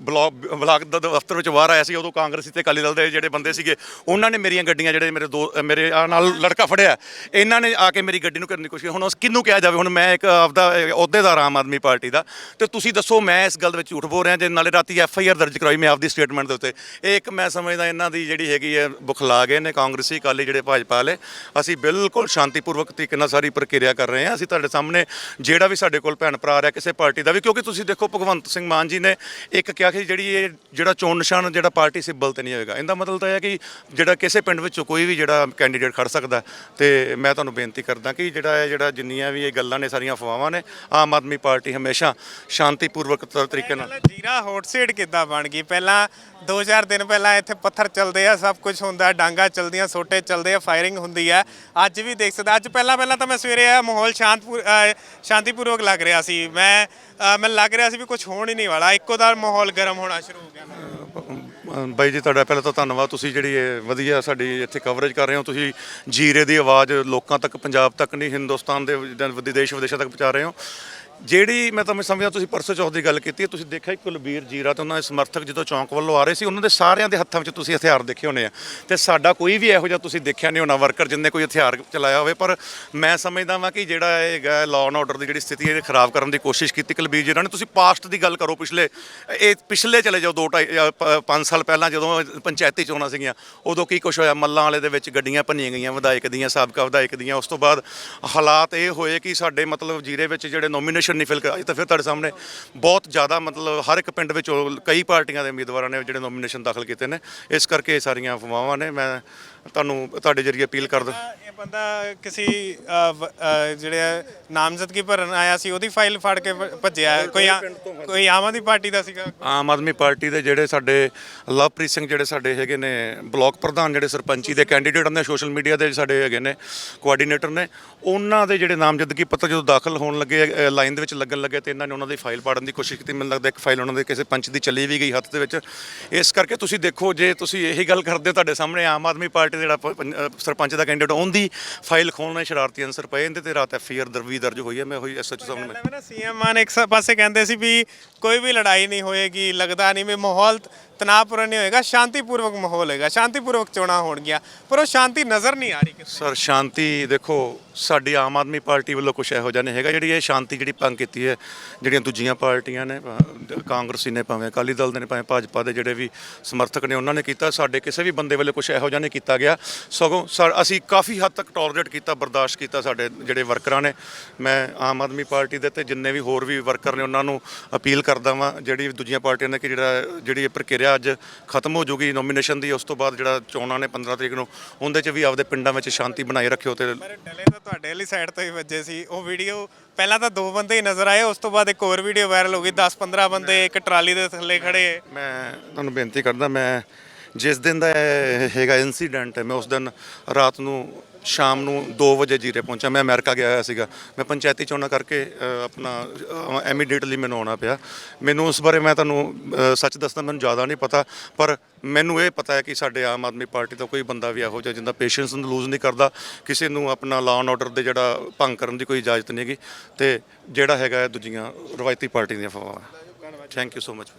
ਬਲਾਕ ਬਲਾਕ ਦਾ, ਦਫ਼ਤਰ ਵਿੱਚ ਬਾਹਰ ਆਇਆ ਸੀ, ਉਦੋਂ ਕਾਂਗਰਸੀ ਤੇ ਅਕਾਲੀ ਦਲ ਦੇ ਜਿਹੜੇ ਬੰਦੇ ਸੀਗੇ, ਉਹਨਾਂ ਨੇ ਮੇਰੀਆਂ ਗੱਡੀਆਂ, ਜਿਹੜੇ ਮੇਰੇ ਦੋ ਮੇਰੇ ਆ ਨਾਲ ਲੜਕਾ ਫੜਿਆ। ਇਹਨਾਂ ਨੇ ਆ ਕੇ ਮੇਰੀ ਗੱਡੀ ਨੂੰ ਕਰਨ ਦੀ ਕੋਸ਼ਿਸ਼ ਹੁਣ ਉਸ, ਕਿਹਨੂੰ ਕਿਹਾ ਜਾਵੇ? ਹੁਣ ਮੈਂ ਇੱਕ ਆਪਦਾ ਅਹੁਦੇਦਾਰ ਆਮ ਆਦਮੀ ਪਾਰਟੀ ਦਾ। ਤੇ ਤੁਸੀਂ ਦੱਸੋ, ਮੈਂ ਇਸ ਗੱਲ ਵਿੱਚ ਝੂਠ ਬੋਲ ਰਿਹਾ ਜੇ ਨਾਲੇ ਰਾਤੀ ਐਫ ਆਈ ਆਰ ਦਰਜ ਕਰਾਈ ਮੈਂ ਆਪਦੀ ਸਟੇਟਮੈਂਟ ਦੇ ਉੱਤੇ। ਇਹ ਇੱਕ ਮੈਂ ਸਮਝਦਾ ਇਹਨਾਂ ਦੀ ਜਿਹੜੀ ਹੈਗੀ ਹੈ ਬੁਖਲਾ ਗਏ ਨੇ ਕਾਂਗਰਸੀ, ਅਕਾਲੀ ਜਿਹੜੇ ਭਾਜਪਾ ਵਾਲੇ। ਅਸੀਂ ਬਿਲਕੁਲ ਸ਼ਾਂਤੀਪੂਰਵਕ ਤਰੀਕੇ ਨਾਲ ਸਾਰੀ ਪ੍ਰਕਿਰਿਆ ਕਰ ਰਹੇ ਹਾਂ। ਅਸੀਂ ਤੁਹਾਡੇ ਸਾਹਮਣੇ ਜਿਹੜਾ ਵੀ ਸਾਡੇ ਕੋਲ ਭੈਣ ਭਰਾ ਰਿਹਾ ਕਿਸੇ ਪਾਰਟੀ ਦਾ ਵੀ, ਕਿਉਂਕਿ ਤੁਸੀਂ ਦੇਖੋ ਭਗਵੰਤ ਸਿੰਘ ਮਾਨ ਜੀ ਨੇ ਇੱਕ ਕਿਹਾ ਕਿ ਜਿਹੜੀ ਇਹ ਜਿਹੜਾ ਚੋਣ ਨਿਸ਼ਾਨ ਜਿਹੜਾ ਪਾਰਟੀ ਸਿੱਬਲ ਤੇ ਨਹੀਂ ਹੋਏਗਾ। ਇਹਦਾ ਮਤਲਬ ਤਾਂ ਇਹ ਹੈ ਕਿ ਜਿਹੜਾ ਕਿਸੇ ਪਿੰਡ ਵਿੱਚੋਂ ਕੋਈ ਵੀ ਜਿਹੜਾ ਕੈਂਡੀਡੇਟ ਖੜ ਸਕਦਾ ਤੇ ਮੈਂ ਤੁਹਾਨੂੰ ਬੇਨਤੀ ਕਰਦਾ ਕਿ ਜਿਹੜਾ ਇਹ ਜਿਹੜਾ ਜਿੰਨੀਆਂ ਵੀ ਇਹ ਗੱਲਾਂ ਨੇ, ਸਾਰੀਆਂ ਅਫਵਾਹਾਂ ਨੇ, ਆਮ ਆਦਮੀ ਪਾਰਟੀ ਹਮੇਸ਼ਾ ਸ਼ਾਂਤੀਪੂਰਵਕ ਤ- ਤਰੀਕੇ ਨਾਲ ਜੀਰਾ ਹੌਟ ਸੀਟ ਕਿੱਦਾਂ ਬਣ ਗਈ? ਪਹਿਲਾਂ 2-4 ਦਿਨ ਪਹਿਲਾਂ ਇੱਥੇ ਪੱਥਰ ਚੱਲਦੇ ਆ, ਸਭ ਕੁਝ ਹੁੰਦਾ, ਡਾਂਗਾ ਚਲਦੀਆਂ, ਸੋਟੇ ਚੱਲਦੇ ਆ, ਫਾਇਰਿੰਗ ਹੁੰਦੀ ਆ। ਅੱਜ ਵੀ ਦੇਖ ਸਕਦਾ ਅੱਜ ਪਹਿਲਾਂ ਪਹਿਲਾਂ ਤਾਂ ਮੈਂ ਸਵੇਰੇ ਆਇਆ, ਮਾਹੌਲ ਸ਼ਾਂਤਪੂਰ ਸ਼ਾਂਤੀਪੂਰਵਕ ਲੱਗ ਰਿਹਾ ਸੀ। ਮੈਂ ਅ, ਮੈਨੂੰ ਲੱਗ ਰਿਹਾ ਸੀ ਵੀ ਕੁਝ ਹੋਣ ਹੀ ਨਹੀਂ ਵਾਲਾ। ਇੱਕੋ ਦਾ ਮਾਹੌਲ ਗਰਮ ਹੋਣਾ ਸ਼ੁਰੂ ਹੋ ਗਿਆ। ਅ, ਬਾਈ ਜੀ ਤੁਹਾਡਾ ਪਹਿਲਾਂ ਤਾਂ ਧੰਨਵਾਦ। ਤੁਸੀਂ ਜਿਹੜੀ ਇਹ ਵਧੀਆ ਸਾਡੀ ਇੱਥੇ ਕਵਰੇਜ ਕਰ ਰਹੇ ਹੋ ਤੁਸੀਂ ਜੀਰੇ ਦੀ ਆਵਾਜ਼ ਲੋਕਾਂ ਤੱਕ ਪੰਜਾਬ ਤੱਕ ਨਹੀਂ ਹਿੰਦੁਸਤਾਨ ਦੇ ਵਿਦ- ਦੇਸ਼ ਵਿਦੇਸ਼ਾਂ ਤੱਕ ਪਹੁੰਚਾ ਰਹੇ ਹੋ। ਜਿਹੜੀ ਮੈਂ ਤੁਹਾਨੂੰ ਸਮਝਦਾ ਤੁਸੀਂ ਪਰਸੋਂ ਚੌਥ ਦੀ ਗੱਲ ਕੀਤੀ ਹੈ, ਤੁਸੀਂ ਦੇਖਿਆ ਕੁਲਬੀਰ ਜੀਰਾ ਤੇ ਉਹਨਾਂ ਦੇ ਸਮਰਥਕ ਜਦੋਂ ਚੌਂਕ ਵੱਲੋਂ ਆ ਰਹੇ ਸੀ, ਉਹਨਾਂ ਦੇ ਸਾਰਿਆਂ ਦੇ ਹੱਥਾਂ ਵਿੱਚ ਤੁਸੀਂ ਹਥਿਆਰ ਦੇਖੇ ਹੋਣੇ ਆ। ਤੇ ਸਾਡਾ ਕੋਈ ਵੀ ਇਹੋ ਜਿਹਾ ਤੁਸੀਂ ਦੇਖਿਆ ਨਹੀਂ ਹੋਣਾ, ਵਰਕਰ ਜਿੰਨੇ ਕੋਈ ਹਥਿਆਰ ਚਲਾਇਆ ਹੋਵੇ, ਪਰ ਮੈਂ ਸਮਝਦਾ ਵਾਂ ਕਿ ਜਿਹੜਾ ਇਹ ਹੈਗਾ ਲਾਅ ਐਂਡ ਆਰਡਰ ਦੀ ਜਿਹੜੀ ਸਥਿਤੀ ਹੈ, ਇਹ ਖਰਾਬ ਕਰਨ ਦੀ ਕੋਸ਼ਿਸ਼ ਕੀਤੀ ਕੁਲਬੀਰ ਜੀਰਾ ਨੇ। ਤੁਸੀਂ ਪਾਸਟ ਦੀ ਗੱਲ ਕਰੋ ਪਿਛਲੇ, ਇਹ ਪਿਛਲੇ ਚਲੇ ਜਾਓ 2 5 ਸਾਲ ਪਹਿਲਾਂ ਜਦੋਂ ਪੰਚਾਇਤੀ ਚੋਣਾਂ ਸੀਗੀਆਂ, ਉਦੋਂ ਕੀ ਕੁਝ ਹੋਇਆ? ਮੱਲਾਂ ਵਾਲੇ ਦੇ ਵਿੱਚ ਗੱਡੀਆਂ ਭੰਨੀਆਂ ਗਈਆਂ, ਵਿਧਾਇਕ ਦੀਆਂ, ਸਾਬਕਾ ਵਿਧਾਇਕ ਦੀਆਂ, ਉਸ ਤੋਂ ਬਾਅਦ ਹਾਲਾਤ ਇਹ ਹੋਏ ਕਿ ਸਾਡੇ ਮਤਲਬ ਜੀਰੇ ਵਿੱਚ ਜਿਹੜੇ ਨੋਮੀਨੇਸ਼ਨ ਨਹੀਂ ਫਿਲ ਕਰਾਏ ਤਾਂ ਫਿਰ ਤੁਹਾਡੇ ਸਾਹਮਣੇ ਬਹੁਤ ਜ਼ਿਆਦਾ ਮਤਲਬ ਹਰ ਇੱਕ ਪਿੰਡ ਵਿੱਚ ਉਹ ਕਈ ਪਾਰਟੀਆਂ ਦੇ ਉਮੀਦਵਾਰਾਂ ਨੇ ਜਿਹੜੇ ਨੋਮੀਨੇਸ਼ਨ ਦਾਖਲ ਕੀਤੇ ਨੇ। ਇਸ ਕਰਕੇ ਇਹ ਸਾਰੀਆਂ ਅਫਵਾਹਾਂ ਨੇ। ਮੈਂ ਤੁਹਾਨੂੰ, ਤੁਹਾਡੇ ਜਰੀਏ ਅਪੀਲ ਕਰਦਾ। ਇਹ ਬੰਦਾ ਕਿਸੇ ਜਿਹੜੇ ਨਾਮਜ਼ਦਗੀ ਭਰਨ ਆਇਆ ਸੀ ਉਹਦੀ ਫਾਈਲ ਫੜ ਕੇ ਭੱਜਿਆ। ਕੋਈ ਕੋਈ ਆਮ ਆਦਮੀ ਪਾਰਟੀ ਦਾ ਸੀਗਾ? ਆਮ ਆਦਮੀ ਪਾਰਟੀ ਦੇ ਜਿਹੜੇ ਸਾਡੇ ਲਵਪ੍ਰੀਤ ਸਿੰਘ ਜਿਹੜੇ ਸਾਡੇ ਹੈਗੇ ਨੇ ਬਲਾਕ ਪ੍ਰਧਾਨ ਜਿਹੜੇ ਸਰਪੰਚੀ ਦੇ ਕੈਂਡੀਡੇਟ ਨੇ ਸੋਸ਼ਲ ਮੀਡੀਆ ਦੇ ਸਾਡੇ ਹੈਗੇ ਨੇ ਕੋਆਰਡੀਨੇਟਰ ਨੇ ਉਹਨਾਂ ਦੇ ਜਿਹੜੇ ਨਾਮਜ਼ਦਗੀ ਪੱਤਰ ਜਦੋਂ ਦਾਖਲ ਹੋਣ ਲੱਗੇ ਲਾਈਨ ਦੇ ਵਿੱਚ ਲੱਗਣ ਲੱਗੇ ਤੇ ਇਹਨਾਂ ਨੇ ਉਹਨਾਂ ਦੀ ਫਾਈਲ ਪਾੜਨ ਦੀ ਕੋਸ਼ਿਸ਼ ਕੀਤੀ। ਮੈਨੂੰ ਲੱਗਦਾ ਇੱਕ ਫਾਈਲ ਉਹਨਾਂ ਦੇ ਕਿਸੇ ਪੰਚ ਦੀ ਚਲੀ ਵੀ ਗਈ ਹੱਥ ਦੇ ਵਿੱਚ। ਇਸ ਕਰਕੇ ਤੁਸੀਂ ਦੇਖੋ ਜੇ ਤੁਸੀਂ ਇਹੀ ਗੱਲ ਕਰਦੇ ਹੋ ਤੁਹਾਡੇ ਸਾਹਮਣੇ ਆਮ ਆਦਮੀ ਪਾਰਟੀ ਦਾ ਜਿਹੜਾ ਸਰਪੰਚ ਦਾ ਕੈਂਡੀਡੇਟ ਉਹਦੀ ਫਾਈਲ ਖੋਲਣੇ ਸ਼ਰਾਰਤੀ ਅੰਸਰ ਪਏ ਇਹਦੇ ਤੇ ਰਾਤ ਐਫ ਦਰਵੀ ਦਰਜ ਹੋਈ ਹੈ। ਮੈਂ ਉਹੀ ਐਸਐਚ ਸਾਹਿਬ ਨੂੰ ਸੀਐਮ ਮਾਨ ਇੱਕ ਪਾਸੇ ਕਹਿੰਦੇ ਸੀ ਵੀ ਕੋਈ ਵੀ ਲੜਾਈ ਨਹੀਂ ਹੋਏਗੀ, ਲੱਗਦਾ ਨਹੀਂ ਵੀ ਮਾਹੌਲ ਤਣਾਅਪੂਰਨ ਨਹੀਂ ਹੋਏਗਾ, ਸ਼ਾਂਤੀਪੂਰਵਕ ਮਾਹੌਲ ਹੋਏਗਾ। ਸ਼ਾਂਤੀਪੂਰਵਕ ਚੋਣਾਂ ਹੋਣਗੀਆਂ, ਪਰ ਉਹ ਸ਼ਾਂਤੀ ਨਜ਼ਰ ਨਹੀਂ ਆ ਰਹੀ ਕਿਤੇ ਸਰ, ਸ਼ਾਂਤੀ ਦੇਖੋ, ਸਾਡੀ ਆਮ ਆਦਮੀ ਪਾਰਟੀ ਵੱਲੋਂ ਕੁਝ ਇਹੋ ਜਿਹਾ ਨਹੀਂ ਹੈਗਾ। ਜਿਹੜੀ ਇਹ ਸ਼ਾਂਤੀ ਜਿਹੜੀ ਭੰਗ ਕੀਤੀ ਹੈ, ਜਿਹੜੀਆਂ ਦੂਜੀਆਂ ਪਾਰਟੀਆਂ ਨੇ ਭਾਵੇਂ ਕਾਂਗਰਸੀ ਨੇ ਭਾਵੇਂ ਅਕਾਲੀ ਦਲ ਦੇ ਨੇ, ਭਾਵੇਂ ਭਾਜਪਾ ਦੇ ਜਿਹੜੇ ਵੀ ਸਮਰਥਕ ਨੇ, ਉਹਨਾਂ ਨੇ ਕੀਤਾ। ਸਾਡੇ ਕਿਸੇ ਵੀ ਬੰਦੇ ਵੱਲੋਂ ਕੁਝ ਇਹੋ ਜਿਹਾ ਨਹੀਂ ਕੀਤਾ ਗਿਆ। ਸਗੋਂ ਸਾ- ਅਸੀਂ ਕਾਫੀ ਹੱਦ ਤੱਕ ਟੋਲਰੇਟ ਕੀਤਾ, ਬਰਦਾਸ਼ਤ ਕੀਤਾ ਸਾਡੇ ਜਿਹੜੇ ਵਰਕਰਾਂ ਨੇ। ਮੈਂ ਆਮ ਆਦਮੀ ਪਾਰਟੀ ਦੇ ਤੇ ਜਿੰਨੇ ਵੀ ਹੋਰ ਵੀ ਵਰਕਰ ਨੇ, ਉਹਨਾਂ ਨੂੰ ਅਪੀਲ ਕਰਦਾ ਵਾਂ, ਜਿਹੜੀ ਦੂਜੀਆਂ ਪਾਰਟੀਆਂ ਨੇ ਕਿ ਜਿਹੜਾ, ਜਿਹੜੀ ਇਹ ਪ੍ਰਕਿਰਿਆ ਪ੍ਰਕਿਰਿਆ ਅੱਜ ਖਤਮ ਹੋ ਜੂਗੀ ਨੋਮੀਨੇਸ਼ਨ ਦੀ ਉਸ ਤੋਂ ਬਾਅਦ ਜਿਹੜਾ ਚੋਣਾਂ ਨੇ 15 ਤਰੀਕ ਨੂੰ ਉਹਦੇ 'ਚ ਵੀ ਆਪਦੇ ਪਿੰਡਾਂ ਵਿੱਚ ਸ਼ਾਂਤੀ ਬਣਾਈ ਰੱਖਿਓ ਤੇ ਪਰ ਡਲੇ ਤਾਂ ਤੁਹਾਡੇ ਵਾਲੀ ਸਾਈਡ ਤੋਂ ਹੀ ਵੱਜੇ ਸੀ। ਉਹ ਵੀਡੀਓ ਪਹਿਲਾਂ ਤਾਂ ਦੋ ਬੰਦੇ ਹੀ ਨਜ਼ਰ ਆਏ ਉਸ ਤੋਂ ਬਾਅਦ ਇੱਕ ਹੋਰ ਵੀਡੀਓ ਵਾਇਰਲ ਹੋ ਗਈ 10 15 ਬੰਦੇ ਇੱਕ ਟਰਾਲੀ ਦੇ ਥੱਲੇ ਖੜੇ। ਮੈਂ ਤੁਹਾਨੂੰ ਬੇਨਤੀ ਕਰਦਾ ਮੈਂ ਜਿਸ ਦਿਨ ਦਾ ਇਹ ਹੈਗਾ ਇਨਸੀਡੈਂਟ ਹੈ ਮੈਂ ਉਸ ਦਿਨ ਰਾਤ ਨੂੰ ਸ਼ਾਮ ਨੂੰ 2 ਵਜੇ ਜੀਰੇ ਪਹੁੰਚਾ ਮੈਂ ਅਮਰੀਕਾ ਗਿਆ ਹੋਇਆ ਸੀਗਾ। ਮੈਂ ਪੰਚਾਇਤੀ ਚੋਣਾਂ ਕਰਕੇ ਅ, ਆਪਣਾ ਇਮੀਡੀਏਟਲੀ ਮੈਨੂੰ ਆਉਣਾ ਪਿਆ। ਮੈਨੂੰ ਉਸ ਬਾਰੇ ਮੈਂ ਤੁਹਾਨੂੰ ਅ, ਸੱਚ ਦੱਸਦਾ ਮੈਨੂੰ ਜ਼ਿਆਦਾ ਨਹੀਂ ਪਤਾ। ਪਰ ਮੈਨੂੰ ਇਹ ਪਤਾ ਹੈ ਕਿ ਸਾਡੇ ਆਮ ਆਦਮੀ ਪਾਰਟੀ ਦਾ ਕੋਈ ਬੰਦਾ ਵੀ ਇਹੋ ਜਿਹਾ ਜਿੰਦਾ ਪੇਸ਼ੈਂਸ ਨੂੰ ਲੂਜ਼ ਨਹੀਂ ਕਰਦਾ। ਕਿਸੇ ਨੂੰ ਆਪਣਾ ਲਾਅ ਐਂਡ ਆਰਡਰ ਦੇ ਜਿਹੜਾ ਭੰਗ ਕਰਨ ਦੀ ਕੋਈ ਇਜਾਜ਼ਤ ਨਹੀਂ ਹੈਗੀ। ਤੇ ਜਿਹੜਾ ਹੈਗਾ ਹੈ ਦੂਜੀਆਂ ਰਵਾਇਤੀ ਪਾਰਟੀ ਦੀਆਂ ਫਵਾਵਾਂ ਥੈਂਕ ਯੂ ਸੋ ਮਚ